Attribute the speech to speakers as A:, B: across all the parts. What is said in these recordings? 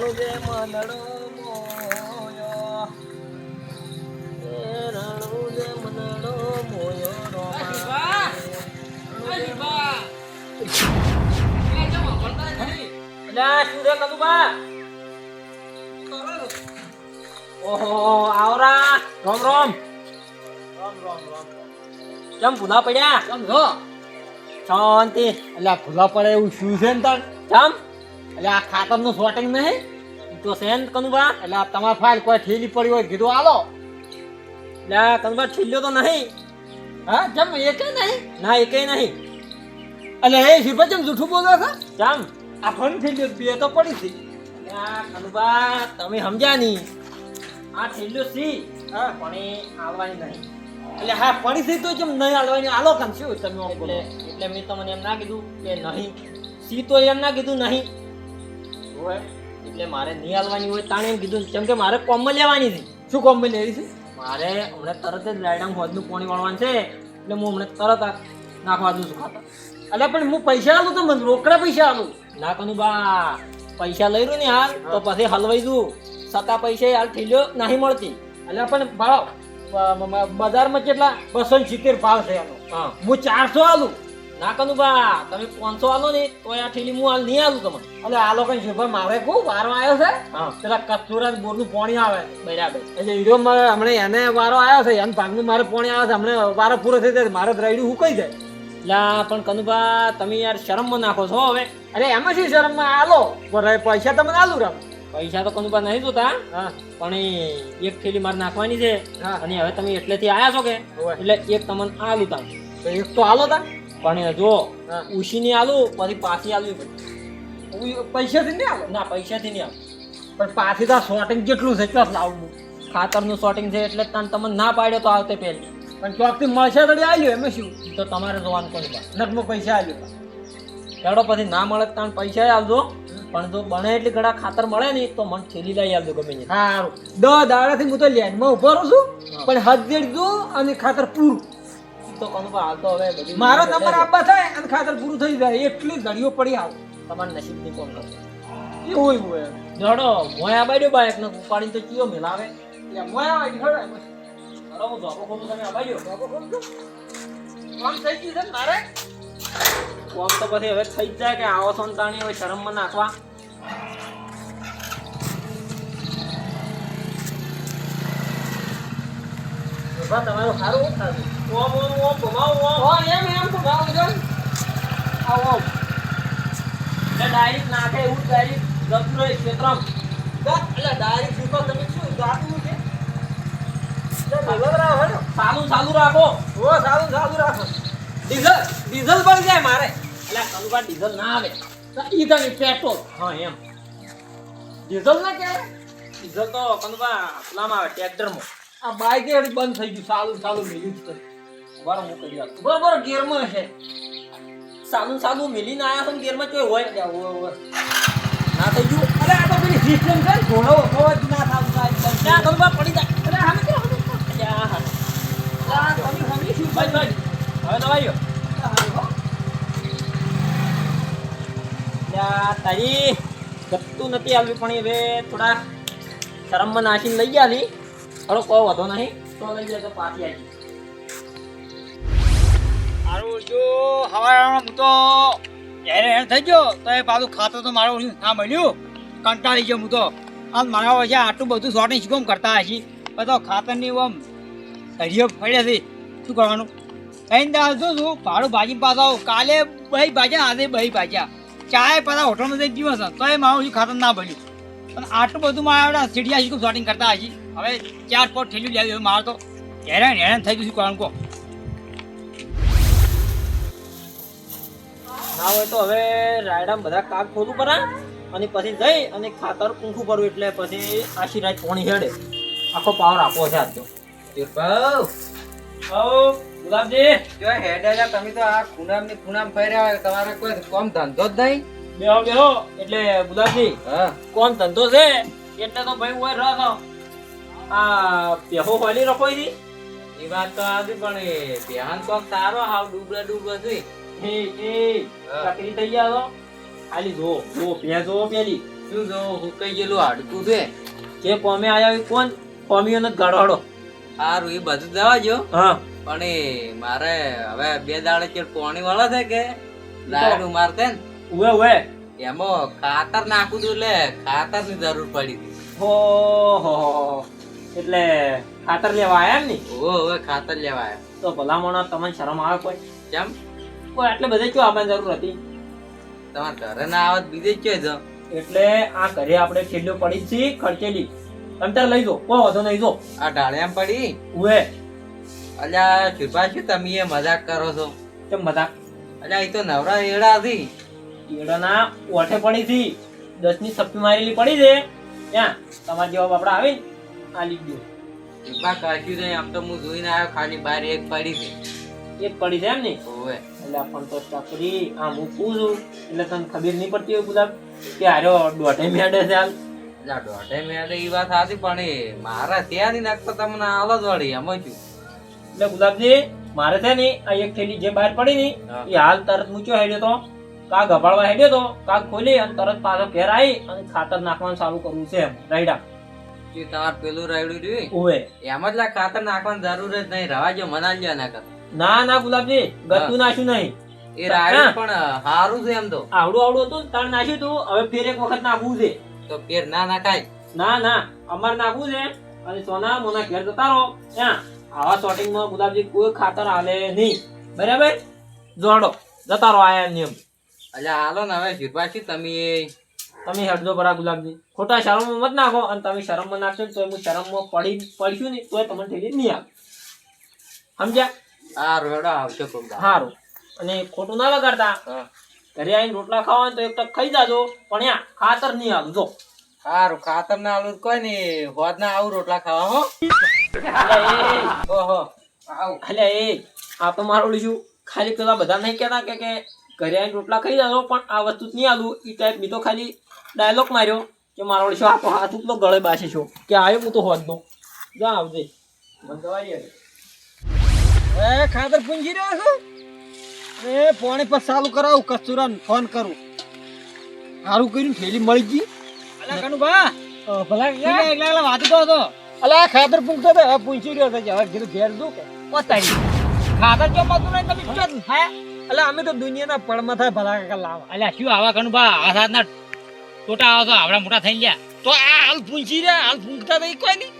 A: રાણું જે મનડો મોયો. એ જે મનડો મોયો. રોમા. અલ્યા, શું રે કદુબા? આવરા. રોમ રોમ. કેમ ભૂલા પડ્યા?
B: સમજો.
A: શાંતિ.
B: એટલે ભૂલા પડે એવું શું છે ને તણ
A: ચમ
B: એટલે આ ખાતરનું શોટિંગ નહીં?
A: તો સેન કનુબા
B: એટલે આ તમારી ફાઇલ કોઈ ઠીલી પડી હોય કીધું આલો
A: એટલે કનુબા છિલ્લ્યો તો નહીં.
B: હા જમ એ નહીં.
A: ના એ નહીં.
B: એટલે એ શિલ્પા જેમ જૂઠું બોલો છે?
A: જમ.
B: આ ફોન ઠેલી બે તો પડી હતી
A: કનુબા તમે સમજ્યા નહીં. આ છિલ્લ્યો સી
B: હા.
A: પણ આવવાની નહીં.
B: એટલે હા પડી હતી તો જેમ નહીં આવવાની. આલો કામ શું તમે
A: એટલે એટલે મેં તમને એમ ના કીધું કે નહીં. સી તો એમ ના કીધું નહીં. હોય એટલે મારે નહીં હાલવાની હોય તાણે એમ કીધું કેમ કે મારે કોમ લેવાની હતી
B: શું કોમ લેવી છે?
A: મારે હમણાં તરત જ રાયડામાં હોદનું પાણી વાળવાનું છે. એટલે હું હમણાં તરત નાખવા દઉં છું ખાતા
B: એટલે પણ હું પૈસા આલું તો મને રોકડા પૈસા આલું.
A: ના કનું બા પૈસા લઈ રહ્યું ને હાલ તો પછી હલવાઈ દઉં. સતા પૈસા હાલ ઠીલ્યો નહીં મળતી.
B: એટલે પણ ભાવ બજારમાં કેટલા બસો સિત્તેર ભાવ છે એનો.
A: હા.
B: હું ચારસો આલું.
A: ના કનુભા તમે પાંચસો આલો ને તો આ ઠેલી હું હાલ નહીં આલું તમને.
B: એટલે આ લોકો શિલ્પા મારે ખૂબ વારો આવ્યો છે. પેલા કસ્તુરા બોરનું પાણી આવે
A: બરાબર.
B: એટલે હીરો મારે હમણાં એને વારો આવ્યો છે એને ભાગનું મારે પાણી આવે છે હમણાં વારો પૂરો થઈ જાય મારે રાયડું હુકાઈ જાય.
A: લા પણ કનુભા તમે યાર શરમમાં નાખો છો હવે.
B: અરે એમાં શું શરમમાં? આલો. પૈસા તમને આલું રામ.
A: પૈસા તો કનુભા નહીં જોતા પણ એક થેલી મારે નાખવાની છે.
B: હા.
A: અને હવે તમે એટલેથી આવ્યા છો કે એટલે એક તમને આલુ તો
B: એક તો આલો તા.
A: પણ જો
B: ઉછી
A: નહીં આલુ પછી પાછી આલવી પડે.
B: પૈસાથી નહીં આવે
A: ના પૈસાથી નહીં આવે
B: પણ પાછી તો શોર્ટિંગ કેટલું છે કેટલા લાવવું
A: ખાતરનું શોર્ટિંગ છે એટલે તને તમને ના પાડ્યો તો આવતે પહેલી.
B: પણ ચોકથી મળશે તો આવ્યો એમ શું?
A: તો તમારે જોવાનું કનુભા
B: નટમાં પૈસા આવ્યો
A: ચડો પછી ના મળે તાણ તને પૈસા આવજો પણ જો બને એટલી ઘણા ખાતર મળે ને તો મને થેલી લઈ આવજો ગમે
B: સારું દસ દાડાથી હું તો લેન્ડમાં ઊભો રહું છું પણ હદ જો અને ખાતર પૂરું.
A: તો કનુભા હાલ તો હવે બધી
B: મારો નંબર. આપવા થાય અને ખાતર પૂરું થઈ જાય. એટલી ઘડીઓ પડી આવ.
A: તમારા નસીબની કોણ કરશે
B: એવું હોય
A: જડો મોયા બાડ્યો બાયક ને ઉપાડીને તો કયો મિલાવે?
B: મોયા હોય હડે
A: અરે હું જોબો ખોલું તમે આબાડ્યો
B: કામ થઈ ગયું છે મારે?
A: કોમ તો પછી હવે થઈ જ જાય કે આવો સંતાણી હોય શરમમાં નાખવા.
B: તમારું સારું હું થાતું
A: ઓમ ઓમ ઓમ ભમાવું ઓમ
B: ઓ એમ એમ ભાવ જો આવો આવો
A: એટલે ડાયરેક્ટ નાખે એવું ડાયરેક્ટ જતું રહે ક્ષેત્રમ
B: એટલે ડાયરેક્ટ શીખો તમે શું જાતું છે
A: ચાલુ ચાલુ રાખો
B: ઓ સારું સારું રાખો ડીઝલ ડીઝલ પણ જાય મારે
A: એટલે કનુકા ડીઝલ ના આવે
B: ઈ તમે પેટ્રોલ
A: હા એમ
B: ડીઝલ ના કહેવાય
A: ડીઝલ તો કનુકા પેલામાં આવે ટ્રેક્ટરમાં
B: આ બાઈક બંધ થઈ ગયું સાલું સાલું મેલ્યું જ કરી
A: બરાબર હું
B: બરોબર ગેરમાં છે
A: સાલું સાદું મિલીને આયા છો ગેરમાં ચોય હોય.
B: ત્યાં ઓ ઓ
A: ના થઈ ગયું.
B: અરે આ તો પેલી સિસ્ટમ છે ઘોડો ઘોડો જ ના થાય
A: ત્યાં કનુકા પડી જાય.
B: અરે હામે
A: આ હા
B: તમે હામે શું
A: ભાઈ ભાઈ હવે દવાઈઓ તારી ગતું નથી આવવી પણ હવે થોડા શરમમાં નાખીને લઈ ગયા હતી થોડો કોઈ વધો નહીં. તો લઈ જાય તો પાછી આવી
C: મારું જો હવારાનો હું તો હેરે હેર થઈ ગયો, તો એ પાછું ખાતર તો મારું ના મળ્યું. કંટાળી ગયો હું તો આમ મારા વચ્ચે આટલું બધું શોર્ટિંગ શું કરતા હશી. બધો ખાતરની આમ સરિયો ફળ્યા છે. શું કરવાનું? કહીને દાલ શું શું ભાડું ભાજી પાછા કાલે બહી ભાજ્યા આજે બહી ભાજ્યા ચાય પાછા હોટલમાં જઈ દિવસ તો એ મારું ખાતર ના ભર્યું પણ આટલું બધું મારા સીડિયા શું શોર્ટિંગ કરતા હશી. હવે ચાર પોટ ઠેલ્યું લેવું મારે તો હેરાન હેરાન થઈ ગયું. શું કરવાનું કહો?
A: ના હોય તો હવે રાયડામાં બધા કાગ ખોલું પરા અને પછી જઈ અને ખાતર કુંખું કરવું એટલે પછી આશીર્વાદ પોણી હેડે. આખો પાવર આપવો છે આજ તો ઓ ગુલાબજી.
D: જો હેડેલા તમે તો આ ખૂનામની ખૂણામ ફર્યા હોય તમારે કોઈ કોમ ધંધો જ નહીં.
A: બેહો બેહો. એટલે ગુલાબજી
D: હા.
A: કોમ ધંધો છે એટલે તો ભાઈ હું રહ આ બેહો વાલી રખોઈ હતી
D: એ વાત તો આવી પણ બેહાન ધ્યાન કોક સારો હાવ ડૂબડા ડૂબડા જોઈ
A: એ એ ચકરી થઈ ગયા તો જો જો ભે જો પેલી.
D: શું જો હુકાઈ ગયેલું હાડકું છે?
A: જે પોમે આયા કોણ? પોમીઓને જ ગાળો
D: સારું એ બધું જવા જો
A: હા.
D: પણ મારે હવે બે દાડે ચેડ પોણી વાળા છે કે લાડુ મારતે ને?
A: ઉવે ઉવે.
D: એમાં ખાતર નાખું તું એટલે ખાતરની જરૂર પડી હતી.
A: હો હો. એટલે ખાતર લેવા આયા ની?
D: ઓ ખાતર લેવા આવ્યા
A: તો ભલામણો તમને શરમ આવે કોઈ?
D: કેમ?
A: કોઈ આટલે બધે કયો આવવાની જરૂર હતી?
D: તમારા ઘરે ના આવત બીજે જ ચોય જો
A: એટલે આ ઘરે આપણે છેલ્લો પડી જ છે ખર્ચેલી. અંતર લઈ જો કોઈ વાંધો નહીં જો.
D: આ ઢાળિયામ પડી?
A: ઉવે.
D: અલ્યા છુપા શું તમે એ મજાક કરો છો.
A: કેમ મજાક?
D: અલ્યા એ તો નવરા એડા હતી.
A: એડાના ઓઠે પડી હતી દસની સપ્પી મારેલી પડી છે. ત્યાં તમારા જવાબ આપણે આવે ને આ લીધું.
D: કૃપા કાશ્યું નહીં આમ તો હું જોઈને આવ્યો ખાલી બાર એક પડી છે.
A: એક પડી છે એમ ને?
D: ઓવે
A: એટલે તો ચકરી આમ હું પૂછું એટલે તને ખબર નહીં પડતી હોય ગુલાબ કે આરો દોઢે મેડે છે હાલ.
D: ના દોઢે મેડે એ વાત સાચી પણ એ મારા ત્યાં નહીં નાખતો તમને આલો જ વળી એમ શું
A: એટલે ગુલાબજી મારે છે ને આ એક થેલી જે બહાર પડી ની એ હાલ તરત મૂચ્યો હેડ્યો તો. કા ગભાડવા હેડ્યો તો કા ખોલી અને તરત પાછો ઘેર આવી અને ખાતર નાખવાનું ચાલુ કરવું છે એમ રાઈડા
D: તાર પેલું રાયડું રહ્યું એમ જ ખાતર નાખવાની જરૂર જ નહીં રવાજો મનાલજો ના કર
A: ના ના ગુલાબજી ગતું નાખ્યું નહીં.
D: એ રાયડું પણ સારું છે એમ તો.
A: આવડું આવડું હતું તાર નાખ્યું તું હવે ફેર એક વખત નાખવું છે.
D: તો ફેર ના નાખાય.
A: ના ના અમારે નાખવું છે અને સોના મોના ઘેર જતા રહો. ત્યાં આવા શોટિંગમાં ગુલાબજી કોઈ ખાતર હાલે નહીં. બરાબર? જોડો જતા રહો આયા નિયમ.
D: એટલે હાલો ને હવે શિરપાશી તમે
A: તમે હડજો બરા ગુલાબજી. ખોટા શરમમાં મત નાખો અને તમે શરમમાં નાખશો ને તો હું શરમમાં પડી પડશું ને તોય તમને થઈ નહીં આવે સમજ્યા?
D: આ હેડો આવશે કોક
A: સારું અને ખોટું ના લગાડતા?
D: હા.
A: ઘરે આવીને રોટલા ખાવા હોય તો એક ટક ખાઈ જાજો. પણ યા ખાતર નહીં આવજો
D: સારું ખાતર ના આલું તો કોઈ નહીં. હોદ ના આવું રોટલા ખાવા હો. ઓહો. આવું.
A: એ. આ તો મારું લીધું ખાલી પેલા બધા નહીં કહેતા કે કે ઘરે આવીને રોટલા ખાઈ જાજો પણ આ વસ્તુ નહીં આવું એ ટાઈપ મી તો ખાલી ડાયલોગ માર્યો કે મારો લીધો આ તો હાથ ઉપલો ગળે બાસે છો. કે આવ્યો હું તો હોત નો જા આવજે. મને દવા દે.
B: એ ખાતર પૂંજી રહ્યો છું. એ પોણી પર ચાલુ કરાવું કસ્તુરાને ફોન કરું. સારું કર્યું થેલી મળી ગઈ. અલા કનુભા.
A: ભલા
B: એકલા એકલા વાતો તો હતો. અલા ખાતર પૂંખતો તો હવે પૂંછી રહ્યો હવે ઘેર ઘેર દઉં કે?
A: પોતાની
B: ખાતર જો માતું નહીં? તમે ચો હે? અલા અમે તો દુનિયાના પડમાં થાય ભલા કાકા લાવા.
C: શું આવા કનું બા આ સાતના ટોટા આવો તો આવડા મોટા થઈ ગયા
B: તો આ હાલ પૂંછી રહ્યા હાલ પૂંખતા તો કોઈ નહીં.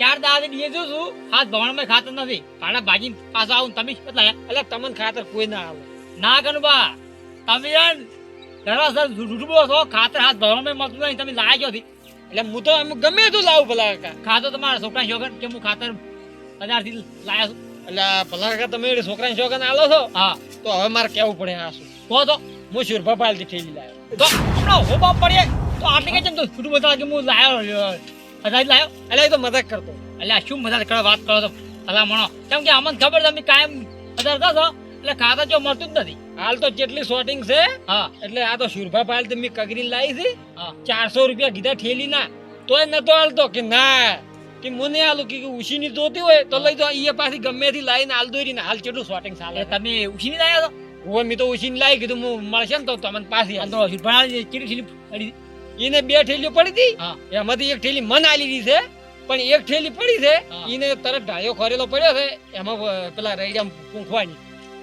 C: ચાર દાદ દીએ જો છું. હાથ ભવનમાં ખાતર નથી. ભાડા ભાગી પાછો આવું તમે શું
B: એટલે તમને ખાતર કોઈ ના આવે.
C: ના કનુબા તમે ધરાસર જૂઠું બોલો છો. ખાતર હાથ ભવનમાં મળતું નહીં તમે લાયા ક્યાંથી?
B: એટલે હું તો એમ ગમે તો લાવું ભલા કાકા.
C: ખાતો તમારા છોકરા શોખન કે હું ખાતર બજારથી લાયા છું.
B: એટલે ભલા કાકા તમે છોકરા શોખન આલો છો?
C: હા.
B: તો હવે મારે કેવું પડે આ શું?
C: કહો તો.
B: હું શુરભા પાલથી ઠેલી લાવ્યો
C: તો હમણાં હો બાપ પડીએ તો આટલી કઈ કેમ તો છૂટું બતા કે હું લાયો હજાર લાયો?
B: એટલે તો મજાક કરતો.
C: એટલે શું મજાક કરો વાત કરો તો. ભલા મણો કેમ કે અમને ખબર તમે કાયમ પધારતા છો. એટલે ખાતા જો મળતું જ નથી.
B: હાલ તો જેટલી શોટિંગ છે
C: હા.
B: એટલે આ તો શુરભા પાલ તમે કગરી લાવી છે. ચારસો રૂપિયા કીધા ઠેલી ના. તોય નતો હાલતો કે ના. કે મને આલું કે ઉશીની જોતી હોય તો લઈ તો એ પાછી ગમે થી લાવીને હાલ દોરી ને હાલ કેટલું શોટિંગ ચાલે.
C: તમે ઉશીની લાયા છો?
B: હું મેં તો ઉશીને લાવી કીધું હું મળશે ને તો તમને પાછી હાલ.
C: તો ચીડી ચીડી
B: એને બે ઠેલીઓ પડી હતી? એમાંથી એક ઠેલી મન આલી રહી છે પણ એક ઠેલી પડી છે એને તરત ઢાયો ખરેલો પડ્યો છે એમાં પેલા રૈડા પૂંખવાની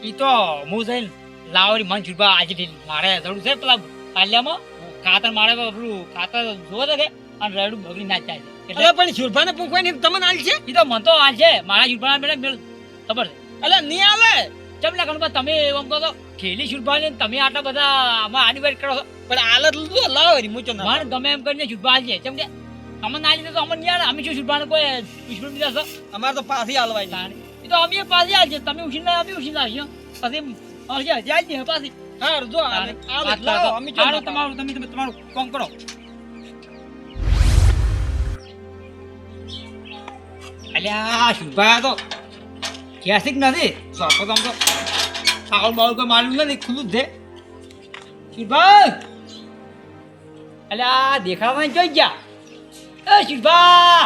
C: ઈ તો હું જઈને લાવરી મન છૂટવા આજે મારે જરૂર છે પેલા પાલ્યામાં. ખાતર મારે પેલું ખાતર જોવે છે અને રેડું બગડી ના જાય. એટલે
B: પણ શુરભાને પૂંખવાની તમને આલ છે?
C: ઈ તો મન તો આલ છે. મારા છુપા મેળે મેળ. ખબર છે?
B: એટલે નહીં હાલે
C: ચમલા કણબા તમે એમ કહો તો ખેલી ને તમે આટલા બધા આમાં આની વાત કરો
B: પણ આલત લીધું લાવો રી મૂચો ના
C: પણ ગમે એમ કરીને છુપા છે. કેમ કે અમને ના લીધે તો અમને નહીં અમે શું છુપા કોઈ દુશ્મન બીજા છો.
B: અમારે તો પાછી હાલવાય
C: તાણે. એ તો અમે પાછી હાલ છે. તમે ઉછીને અમે ઉછીને આવશો પછી આવશે જાય છે પાછી.
B: હા જો આલત લાવો અમે
C: તમારું તમે તમે તમારું કામ કરો. અલ્યા શુભા તો ક્યાસિક નથી. સોપો તમ આમ તો પાવર બાવર કોઈ માલુમ નથી ખુલ્લું જ છે શુભા અલ્યા દેખાવા જોઈ ગયા એ શુભા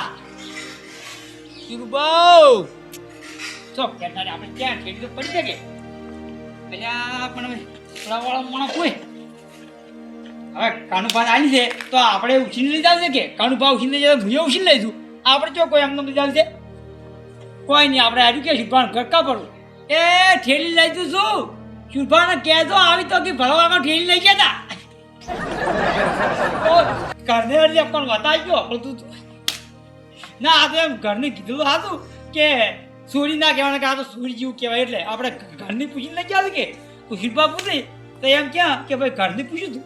C: શિરભાઉ ચો કેનારે આપણે ક્યાં ખેડી પડી શકે અલ્યા પણ હવે થોડા વાળા મોણા કોઈ હવે કાનુભા આવી છે તો આપણે ઉછીને લઈ જાવ કે કાનુભા ઉછીને લઈ જાય ભૂયો ઉછીને લઈશું આપણે જો કોઈ એમને લઈ જાવ છે કોઈ નહીં આપણે એજ્યુકેશન કે ગરકા પડવું પડું એ, ઠેલી લઈ જઉં છું શુભાને કહેજો, આવી તો કે વગર ઠેલી લઈ ગયા તા. ઘરને અડધી પણ વતાવી ગયો પણ તું. ના, આ તો એમ ઘરને કીધેલું હતું કે સુરી ના કહેવાના કે આ તો સુરી જેવું કહેવાય એટલે આપણે ઘરની પૂછીને લઈ ગયા કે? શિલ્પા પૂછી, તો એમ ક્યાં કે ભાઈ ઘરની પૂછ્યું તું.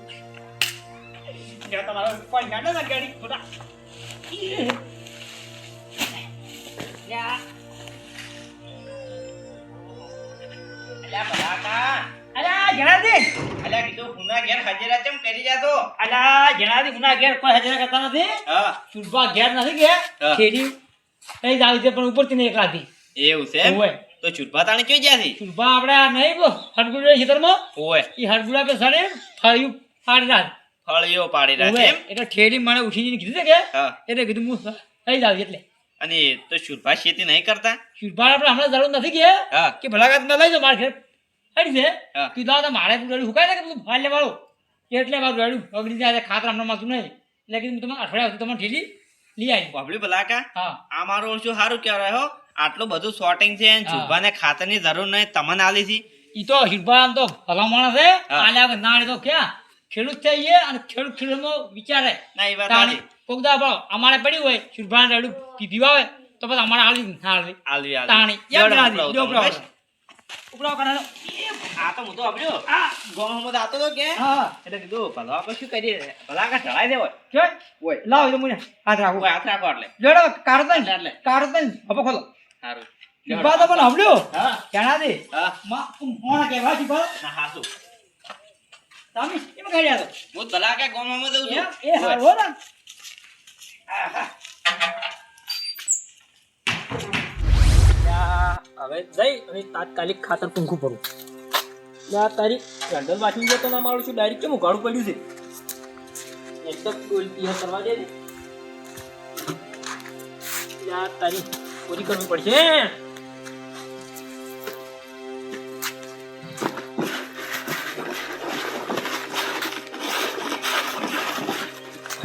C: તમારા ઉપર ગાડી ખોટા. યા. અલ્યા જણાજી અલ્યા જણાજી ગુના ઘેર કોઈ હાજર કરતા નથી? શુલ્પા ઘેર નથી કે? ખેડી કઈ જ છે પણ ઉપરથી નહીં એકલાથી
E: એવું છે એમ? તો ચૂરભા તાણે ક્યાં જ્યાંથી
C: શુલ્પા આપણે આ નહીં ખેતરમાં? એ હડગુડા પે ફળિયું પાડી રાખ.
E: ફળીઓ પાડી રાખે એમ?
C: એટલે ઠેડી મને ઉઠીને કીધું છે કે? એટલે કીધું હું કઈ જ આવી એટલે.
E: અને તો શુરભા ખેતી નહીં કરતા?
C: શુરભા આપણે હમણાં જરૂર નથી કે કે ભલાકાત ન લઈ જાઓ મારા ઘેર. હરી છે. કીધું આ તો મારે પૂરું હુકાય ને કે તું ફાલ લેવાળું? એટલે મારું રેડું બગડી જાય ખાતર હમણાં માગતું નહીં. એટલે કીધું તમે અઠવાડિયા સુધી તમારે ઢીલી લઈ આવી
E: બાબલી ભલાકા
C: હા.
E: આ મારો ઓછું સારું કહેવાય હો? આટલું બધું શોર્ટિંગ છે
C: હા.
E: ચૂરભાને ખાતરની જરૂર નહીં તમને આલી છે.
C: ઈ તો શિલ્પા આમ તો ભલા માણસ છે.
E: હા.
C: આલ્યા ના તો ક્યાં? ખેડૂત છે અને ખેડૂત ખેડૂતનો વિચારે
E: ના એ વાત
C: તાણી
E: સાચી.
C: ભાવ અમારે પડ્યું હોય શિલ્પા રેડું પીવા હોય તો પછી અમારે આલી ના આલી
E: આલવી આલવી.
C: તાણી. યાદ
E: ઉપડાવો
C: જો
E: તમે,
C: ઉપડાવો.
E: બસ.
C: ઉપડાવો કરાનો
E: આ તો હું આપ્યો આ ગોમ તો આતો તો કે.
C: હા.
E: એટલે કીધું ભલા આપણે શું કરીએ? ભલાકા ઢળાઈ દેવો
C: કે
E: ઓય
C: લાવ એ મને. હાથ રાખો.
E: હાથ રાખો એટલે.
C: જોડો કાઢતા
E: એટલે.
C: કાઢતા હવે ખોલો.
E: સારું
C: શિલ્પા તો પણ હમણ્યો
E: હા.
C: જાણા દે
E: હા.
C: માં તું મોણા કહેવા
E: ના હાસુ
C: તમે એમાં કાઢ્યા તો
E: હું ભલાકા ગામમાં જઉં છું.
C: એ હારો ને
A: હવે જઈ અને તાત્કાલિક ખાતર પૂંખું ભરું. ના તારી સેન્ડલ વાંચી જતો ના મારું છું ડાયરેક્ટ કેમ ઉઘાડું પડ્યું છે? એક તો ઉલટી કરવા દે ને. તારી પૂરી કરવી પડશે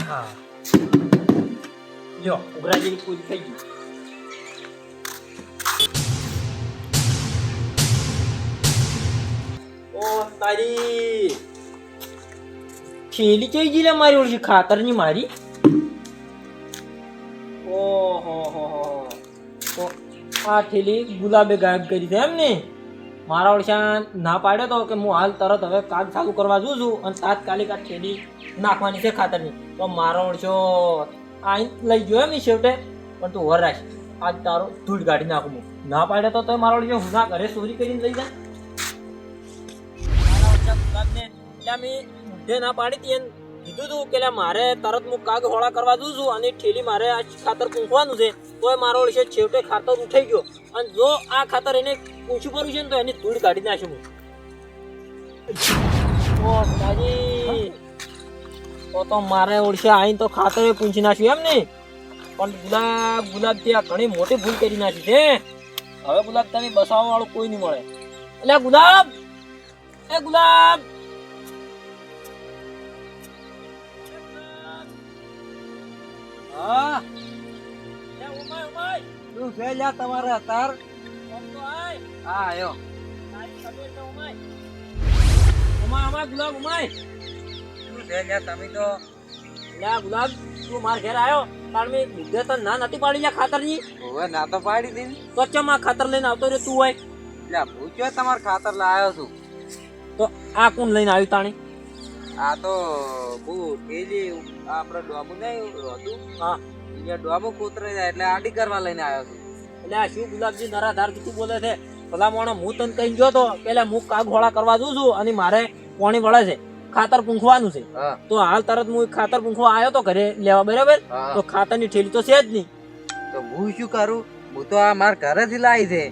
A: હા. લ્યો ઉઘરા જેવી પૂરી થઈ ગઈ ઓ તારી થેલી કઈ ગઈ મારી ઓળખી ખાતરની મારી ઓહો તો આ થેલી ગુલાબે ગાયબ કરી છે એમ ને મારા ઓળશા ના પાડ્યો તો કે હું હાલ તરત હવે કામ ચાલુ કરવા જઉં છું અને તાત્કાલિક આ થેલી નાખવાની છે ખાતરની તો મારો ઓળશો આ લઈ ગયો એમ છેવટે પણ તું વરાશ આજ તારો ધૂળ કાઢી નાખું ના પાડે તો તોય મારો લીધો ના ઘરે ચોરી કરીને લઈ જાય મુદ્દે ના પાડી હતી એને કીધું તું કે મારે તરત હું કાગ હોળા કરવા દઉં છું અને ઠેલી મારે આ ખાતર પૂંખવાનું છે. તોય મારો વિશે છેવટે ખાતર ઉઠાઈ ગયો. અને જો આ ખાતર એને પૂંછું પડ્યું છે ને તો એની ધૂળ કાઢી નાખ્યું હું. ઓ તો તો મારે ઓળશે આઈને તો ખાતર પૂછી નાખ્યું એમ ને પણ ગુલાબ ગુલાબ ત્યાં ઘણી મોટી ભૂલ કરી નાખી છે હવે ગુલાબ તને બસાવવા વાળું કોઈ નહીં મળે. એટલે ગુલાબ એ ગુલાબ.
B: હા.
A: ઉમાય ઉમાય.
B: શું છે લ્યા તમારે અતાર.
A: આય.
B: હા આયો.
A: ઉમાય ઉમાય ગુલાબ ઉમાય.
B: છે લ્યા તમે તો
A: લે આ ગુલાબ તું માર ઘેર આવ્યો તાર મેં મુદ્દે તને ના નથી પાડી લ્યા ખાતરની.
B: હવે ના તો પાડી દીધી.
A: તો ચમ આ ખાતર લઈને આવતો રહ્યો તું હોય?
B: લ્યા પૂછ્યો તમારે ખાતર લાવ્યો છું?
A: તો આ કોણ લઈને આવ્યું તાણી?
B: આ તો બહુ થેલી આપણે ડોબું નહીં હતું?
A: હા.
B: અહીંયા ડોબું કૂતરે જાય એટલે આડી કરવા લઈને આવ્યો છું.
A: એટલે આ શું ગુલાબજી નરાધાર તું બોલે છે? ભલા મોણો હું તને કહીને જોતો તો કે લે હું કાગ હોળા કરવા જઉં છું અને મારે પાણી વળે છે. ખાતર પૂંખવાનું છે. તો હાલ તરત હું ખાતર પૂંખવા આવ્યો તો ઘરે લેવા બરાબર?
B: તો
A: તો ખાતરની ઠેલી તો છે જ નહીં.
B: તો હું શું કરું? હું તો આ મારે ઘરે થી લાવી છે.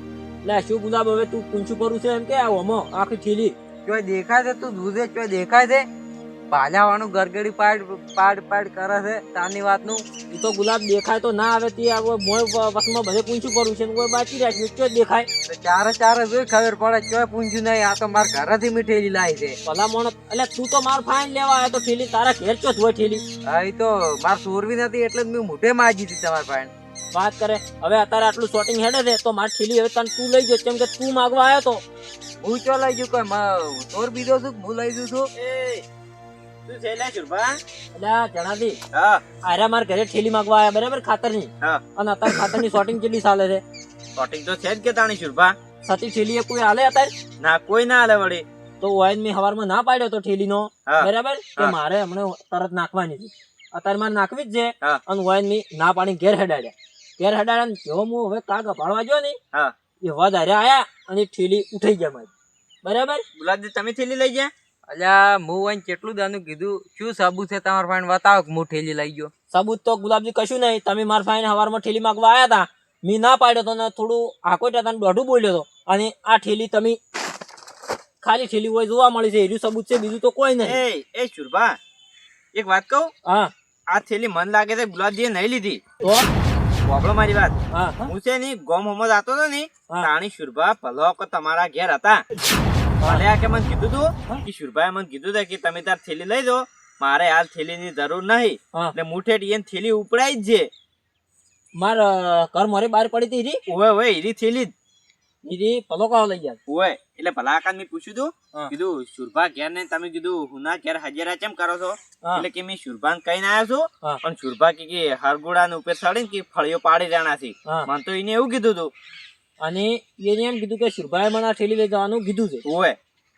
A: એટલે શું ગુલાબ હવે તું પૂંછું કરું છે એમ કે આવો આખી ઠેલી
B: ચોય દેખાય છે તું દૂધે જો દેખાય છે?
D: ભાલ્યાવાનું ગરગડી પાડ પાડ પાડ કરે છે. તારની વાતનું
A: ઈ તો ગુલાબ દેખાય તો ના આવે તે આવે મોય વસમાં બધે પૂછ્યું પડું છે ને કોઈ બાકી રાખ્યું તો દેખાય.
D: ચારે ચારે જોઈ ખબર પડે ચો પૂંછ્યું નહીં આ તો મારા ઘરેથી મીઠેલી લાવી છે.
A: ભલા મોણ એટલે તું તો માર ફાઈન લેવા આવ્યો તો ઠેલી તારા ઘેર ચો હોય ઠેલી.
D: હા ઈ તો માર સોરવી નથી એટલે જ મેં મોઢે માજી હતી તમારા ફાઇન
A: વાત કરે હવે અત્યારે આટલું શોટિંગ હેડે છે તો મારી ઠેલી હવે તને તું લઈ ગયો કેમ કે તું માગવા આવ્યો તો.
D: હું ચો લઈ જઉં કોઈ તોર બીજો છું હું લઈ જઉં છું?
E: શું છે લે શુરભા
A: એટલે આ
E: હા.
A: આર્યા માર ઘરે ઠેલી માગવા આવ્યા બરાબર? ખાતરની.
E: હા.
A: અને અત્યારે ખાતરની શોટિંગ કેટલી ચાલે છે?
E: શોટિંગ તો છે જ કે તાણી શુરભા
A: સતી ઠેલી એ કોઈ હાલે અત્યારે?
E: ના કોઈ ના હાલે વળી.
A: તો વાઈન મેં હવારમાં ના પાડ્યો તો ઠેલીનો. બરાબર? કે મારે હમણાં તરત નાખવાની છે અત્યારે મારે નાખવી જ છે. અને વાઈન મેં ના પાડી ઘેર હેડાડ્યા. ઘેર હેડાડ્યા ને જેવો હું હવે કાગ પાડવા ગયો ને
E: હા.
A: એ હવા ધાર્યા આયા અને ઠેલી ઉઠાઈ ગયા મારી. બરાબર?
E: ગુલાબજી તમે થેલી લઈ ગયા?
D: અલ્યા હું અહીં કેટલું દાનું કીધું? શું સાબુત છે તમારા પાસે બતાવો કે હું ઠેલી લઈ ગયો.
A: સાબુત તો ગુલાબજી કશું નહીં. તમે મારા ફાઈને હવારમાં ઠેલી માગવા આવ્યા હતા મેં ના પાડ્યો તો ને થોડું આકોટા હતા દોઢું બોલ્યો હતો અને આ ઠેલી તમે ખાલી ઠેલી હોય જોવા મળી છે. એનું સબૂત છે બીજું તો કોઈ નહીં.
E: એ એ શુરભા એક વાત કહું?
A: હા.
E: આ થેલી મન લાગે છે ગુલાબજીએ નહીં લીધી.
A: તો?
E: પ્રોબ્લેમ મારી વાત.
A: હા
E: છે ને ગોમ હોમદ આતો હતો ને
A: રાણી
E: તાણી શુરભા પલો તમારા ઘેર હતા. ભલે આ કે મને કીધું તું? કિશોરભાઈ મને કીધું કે તમે તાર થેલી લઈ દો. મારે હાલ થેલીની જરૂર નહીં. એટલે મુઠેટ એને થેલી ઉપડાઈ જ છે
A: માર ઘર મારે બહાર પડી હતી રી
E: ઓવે એરી થેલી જ.
A: ઈરી પલો કાવ લઈ ગયા.
E: ઓવે એટલે ભલા આકાશ મેં પૂછ્યું તું? કીધું શુરભા ઘેર ને તમે કીધું હુના ઘેર હાજરા કેમ કરો છો? એટલે કે મેં શુરભાન કહીને આવ્યો છું. પણ શુરભા કે હરગુડા ને ઉપર ચડીને કે ફળીઓ પાડી રહ્યા છે. મને તો એને એવું કીધું તું.
A: અને એને એમ કીધું કે શુરભાઈ મને ઠેલી લઈ જવાનું કીધું છે.
E: ઓવે.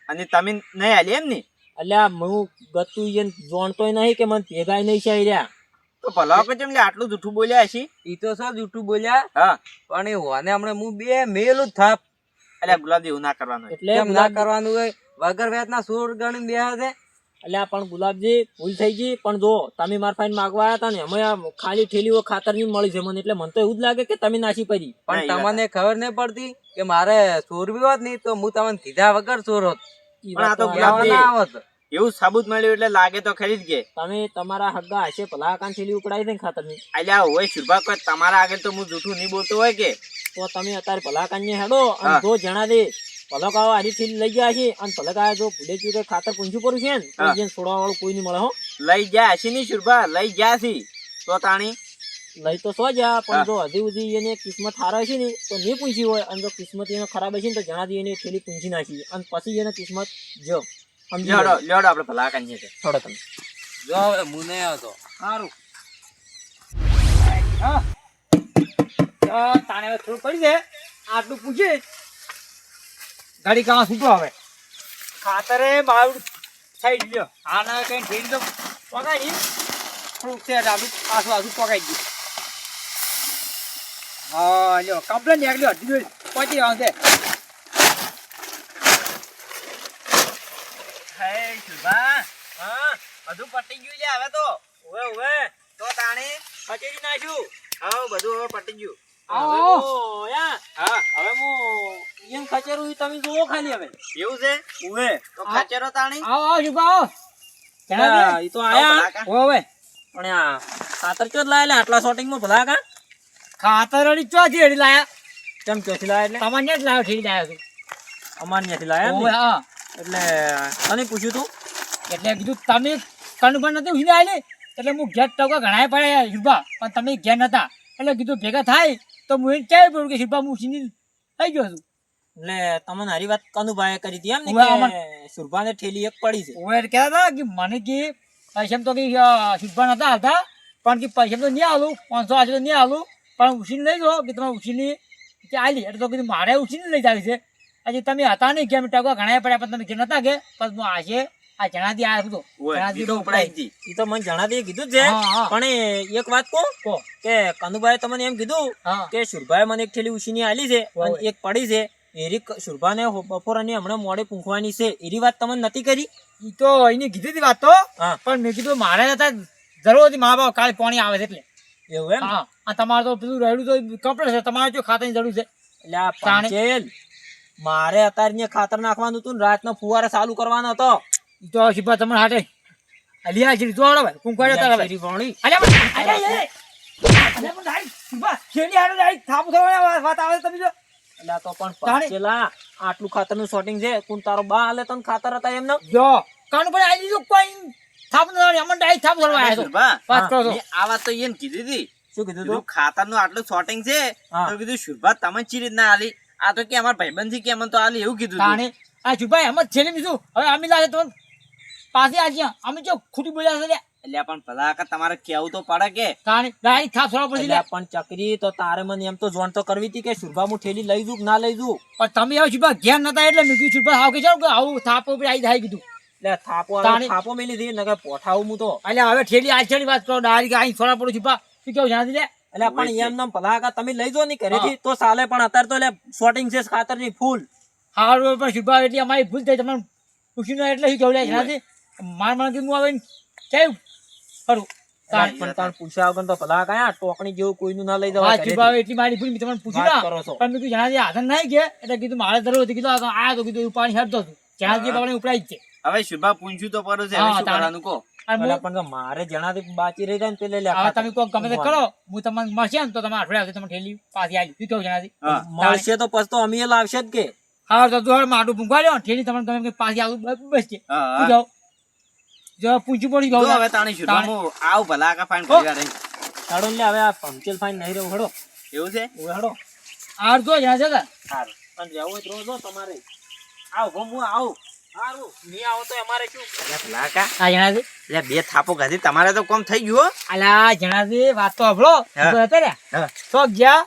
E: અને તમે નહીં આલી એમ ને
A: એટલે હું ગતું એને જોણતોય નહીં કે મને ભેગાય નહીં છે રહ્યા
E: તો ભલા કે ચમ આટલું જૂઠું બોલ્યા છે
D: ઈ તો સર જૂઠું બોલ્યા?
E: હા.
D: પણ એ હોને હમણાં હું બે મેલું જ થાપ.
E: એટલે ગુલાબજી એવું ના કરવાનું હોય.
A: એટલે
D: ના કરવાનું હોય? વગર વેતના સુર ગણી બે છે?
A: એટલે આ પણ ગુલાબજી ભૂલ થઈ ગઈ. પણ જો તમે મારા ફાઈન માગવા આવ્યા હતા ને અમે આ ખાલી ઠેલીઓ ખાતરની મળી છે મને એટલે મને તો એવું જ લાગે કે તમે નાસી પડી.
D: પણ તમને ખબર નહીં પડતી કે મારે ચોરવી હોત નહીં તો હું તમને કીધા વગર ચોર હોત.
E: પણ આ તો
D: આવત.
E: એવું સાબુત મળ્યું એટલે લાગે તો ખરી જ કે.
A: તમે તમારા હગા હશે ભલા કાન ઠેલી ઉપડાવી દે ખાતરની
E: અલ્યા હોય શુરભા કોઈ તમારા આગળ તો હું જૂઠું નહીં બોલતો હોય કે?
A: તો તમે અત્યારે ભલા કાન ને હેડો અને જો જણા દે ભલક આવો આરી લઈ ગયા છે અને ભલક આ જો ભૂલે ચૂકે ખાતર પૂંછું પડ્યું છે ને તો જેને છોડવા વાળું કોઈ નહીં મળે હો.
E: લઈ ગયા છે નહીં શુરભા લઈ ગયા છે. તો તાણી?
A: લઈ તો સો જા પણ જો હજી સુધી એને કિસ્મત હારા છે ને તો નહીં પૂંછી હોય. અને જો કિસ્મત એનો ખરાબ છે ને તો જણા દે એને થેલી પૂંછી નાખી. અને પછી એને કિસ્મત જો સમજી
E: લેવડો
A: લો.
E: આપણે ભલા કાંઈ છે
A: થોડો તમે.
D: જો હવે હું નહીં આવતો.
A: સારું
C: તો તાને હવે થોડું પડી દે આટલું પૂછે. ગાડી કાં છૂટો હવે. ખાતરે મારું સાઈડ લ્યો આને કઈ ઢેરી તો પકાઈ થોડુંક છે આટલું પાછું આછું પકાઈ ગયું. હા લ્યો કમ્પ્લેન નીકળ્યો અડધી મિનિટ પહોંચી જવાનું છે
E: હે શુરભા હા બધું પટી ગયું લે હવે તો.
A: ઓવે ઓવે
E: તો તાણી
A: કચેરી નાખ્યું.
E: હા બધું હવે પટી ગયું.
A: હવે
C: આવો.
A: હું હવે હું એમ ખચેરું તમે જુઓ ખાલી હવે.
E: એવું છે?
A: ઓવે
E: તો ખાચેરો તાણી?
C: આવો આવો શુભા આવો.
A: હા, ઈ તો આયા.
C: ઓ હવે.
A: પણ આ ખાતર ચો લાયેલા આટલા શોટિંગમાં ભલા કા?
C: ખાતર અડી ચોથી અડી લાયા?
A: કેમ ચોથી લાયા એટલે?
C: તમારે જ લાવ્યો ઠેરી લાવ્યો છું.
A: અમાર ત્યાંથી લાયા
C: ઓવે, હા
A: એટલે તને પૂછ્યું તું?
C: એટલે કીધું તમે કણભર નથી ઉહીને એટલે હું ઘેર ટકા ઘણા પડ્યા શિલ્પા પણ તમે ઘેર નતા. એટલે કીધું ભેગા થાય. તો હું ક્યાંય પડું કે શિલ્પા હું થઈ ગયો છું?
A: એટલે તમને હારી વાત કનુભાઈ કરી હતી એમ ને કે સુરભાને ઠેલી એક પડી છે.
C: ઓય કહેતા હતા કે મને કે પૈસા તો કે શિલ્પા નતા હતા પણ કે પૈસા તો નહીં આલું પાંચસો આજે તો નહીં આલું પણ ઉછીને લઈ જાઓ કે તમે ઉછીની કે આલી એટલે તો કીધું મારે ઉછીને લઈ જાવી છે. આજે તમે હતા નહીં કે ટકા ઘણા પડ્યા પણ તમે કે નતા કે પછી હું આજે આ જણાથી આ હતો જણાથી
E: તો ઉપડાઈ
A: એ તો મને જણાવી કીધું છે. પણ એક વાત કહું. કે કનુભાઈ તમને એમ કીધું કે સુરભાઈ મને એક થેલી ઉછીની આલી છે અને એક પડી છે. એરી સુરભાને હો- બપોરની હમણાં મોડે પૂંખવાની છે. એરી વાત તમને નથી કરી?
C: ઈ તો એને કીધી હતી વાત તો પણ મેં કીધું મારે હતા જરૂર હતી મા બાપ કાલે પાણી આવે છે એટલે.
A: એવું એમ?
C: હા. આ તમારે તો પેલું રહેલું તો કપડે છે તમારે જો ખાતાની જરૂર છે.
A: એટલે મારે અત્યારે ખાતર નાખવાનું હતું ને રાતનો ફુવારા ચાલુ કરવાનો હતો.
C: ઈ તો શિપા તમારે હાટે અલિયા છે જો ભાઈ. કુંકવાડે તારા ભાઈ.
A: ભોણી.
C: અલ્યા અલ્યા પણ ડાઈ ઊભા. શેરી હાડો ડાઈ થાપ થવાના વાત આવે તમે જો.
A: અલ્યા તો પણ. પેલા આટલું ખાતરનું શોટિંગ છે કોણ તારો બા આલે તને ખાતર હતા એમને.
C: જો કાન પર આઈ દીધું કોઈ થાપ ન થવાની. અમન ડાઈ થાપ થવા આવ્યો વાત કરો
E: આ વાત તો એને કીધી હતી
A: શું કીધું તું?
E: ખાતરનું આટલું શોર્ટિંગ છે. તો કીધું શુભા તમે ચી રીતના આલી. આ તો કે અમાર ભાઈબંધી કે અમને તો આલી એવું કીધું
C: તાણે. આ છુપાઈ એમ જ છેલ્લે બીજું. હવે અમે લાગે તો પાસે આજે અમે જો ખોટી બોલ્યા છે
E: એટલે પણ ભલા આખા તમારે કેવું તો પડે કે
C: ડાઈ થાપ થવા પડશે એટલે
A: પણ ચકરી તો તારે મને એમ તો જોણ તો કરવી હતી કે સુરભા હું ઠેલી લઈ જઉં ના લઈ જઉં
C: પણ તમે આવ સુરભા ઘેર નતા એટલે મેં કીધું સુરભા આવ કે જાવ કે આવું થાપો પર આવી જાય કીધું.
A: એટલે થાપો થાપો મેલી દે નકર પોઠાવું હું તો.
C: એટલે હવે ઠેલી આછડી વાત કરો ડાયરેક્ટ આઈ છોડા પડું સુરભા. શું કેવું જાણી લે
A: એટલે પણ એમ નામ ભલા તમે લઈ જાઓ ને ઘરેથી તો ચાલે પણ અત્યારે તો એટલે શોટિંગ છે ખાતરની ફૂલ.
C: હારું પણ સુરભા એટલે અમારી ભૂલ થઈ તમને પૂછ્યું નો એટલે શું કેવું લે માર મને કીધું આવે કેવું ખરું
A: પણ તાર પૂછ્યા વગર તો ભલા કયા ટોકણી જેવું કોઈનું ના લઈ
C: હા
A: જવાય
C: એટલી મારી ભૂલ તમને પૂછ્યું ના.
A: કરો છો.
C: પણ મેં કીધું જણાજી હાથન નહીં કે એટલે કીધું મારે જરૂર હતી કીધું આ તો કીધું પાણી હેડતો જ છે.
E: હવે શુભા પૂછ્યું તો પડું છે હવે શું કરવાનું કહો?
C: અને
A: અલ્યા
C: હું-
A: પણ તો મારે જણાથી બાચી રહી જાય ને પેલે
C: તમે કોઈ ગમે તે કરો હું તમને મળશે ને તો તમે અઠવાડિયા તમે ઠેલી પાછી આવી શું કેવું જણાજી
A: મળશે તો પછી તો અમે એ લાવશે જ કે.
C: હા તો મારું પૂંખવાડ્યો ઠેલી તમને ગમે પાછી આવું બસ
E: હા,
C: શું જો પૂછ્યું પડી ગયો
E: હવે તાણી
C: તાણે.
E: હું આવું ભલા આખા ફાઈન. પરિવાર રહી.
A: ચાલો લે હવે આ પંચલ ફાઈન નહીં રહ્યો હડો.
E: એવું છે?
A: ઓય હડો.
C: આર જો જા કે?
A: સારું પણ જાવ તો જો તમારે. આવ ગમ હું આવું. સારું નહીં આવો તો અમારે શું?
E: અલ્યા ભલા આખા,
C: આ જણાજે
E: અલ્યા બે થાપો ગાધી તમારે તો કોમ થઈ ગયું.
C: અલા જણાજે વાત તો હભળો
E: હા.
C: તો ગયા.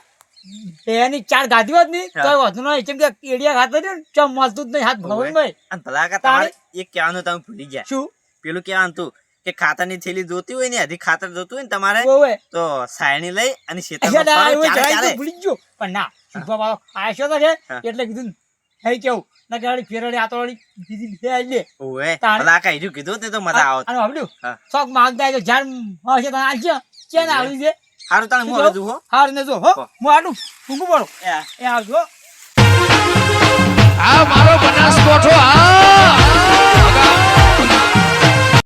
C: એની ચાર ગાદી હોત
E: નહીં.
C: તો વધુ નહીં. ચમ કે એડિયા ખાતો ને ચમ મળતું જ નહીં હાથ ભવન ભાઈ
E: અને ભલા. તમારે એક કહેવાનું તમે ભૂલી ગયા.
C: શું?
E: પેલું કેવાનું તું કે ખાતરની થેલી જોતી હોય ને હજી ખાતર જોતું હોય ને તમારે તો સાયણી લઈ અને.
C: ભૂલી ગયો. પણ ના શુભા વાળો આયો તો
E: છે
C: એટલે કીધું હે કેવું? ના કે ફેરડી આતો વાળી બીજી બે આવી લે.
E: ઓએ તારા કઈ કીધું તે તો મજા આવત.
C: અને હબડ્યું શોખ માંગતા તો જાણ હશે તો આજ કે ના આવી છે?
E: હારું તાણ હું જો હો.
C: હાર ને જો હો
E: હો.
C: આટલું ઊંઘું પડો.
E: એ.
C: આવજો.
F: આ મારો બનાસ કોઠો આ!